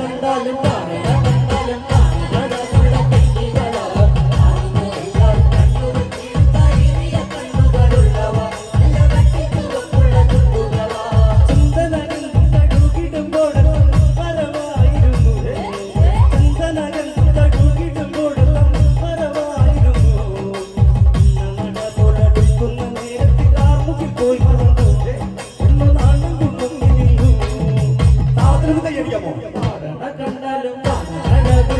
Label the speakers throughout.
Speaker 1: கண்டாலும் பாருங்க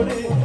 Speaker 1: Yeah.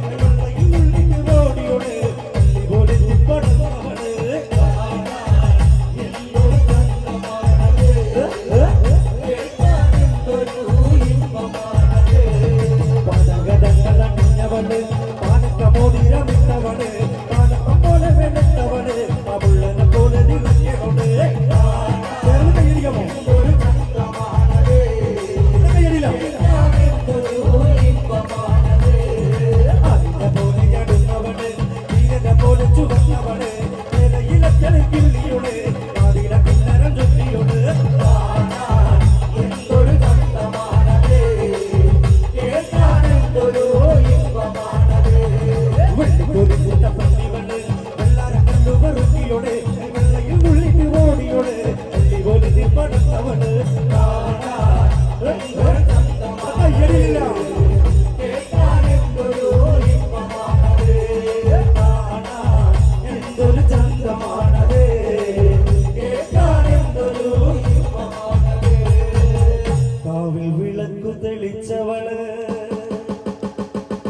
Speaker 1: തെളിച്ചവൾ.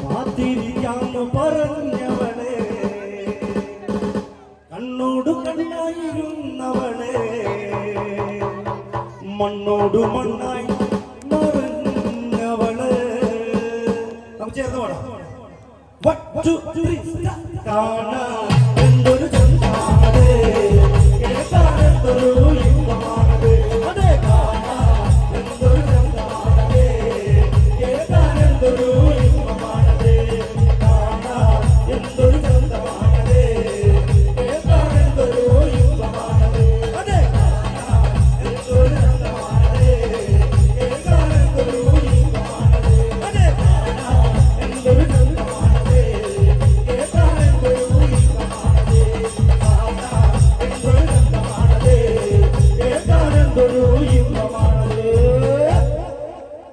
Speaker 1: കാത്തിരിക്കാന്ന് പറഞ്ഞവൾ. കണ്ണോട് കണ്ണായിരുന്നവൾ. മണ്ണോട് മണ്ണായി മറന്നവൾ. നമുക്ക് ചേർന്ന് വേണം കാണാൻ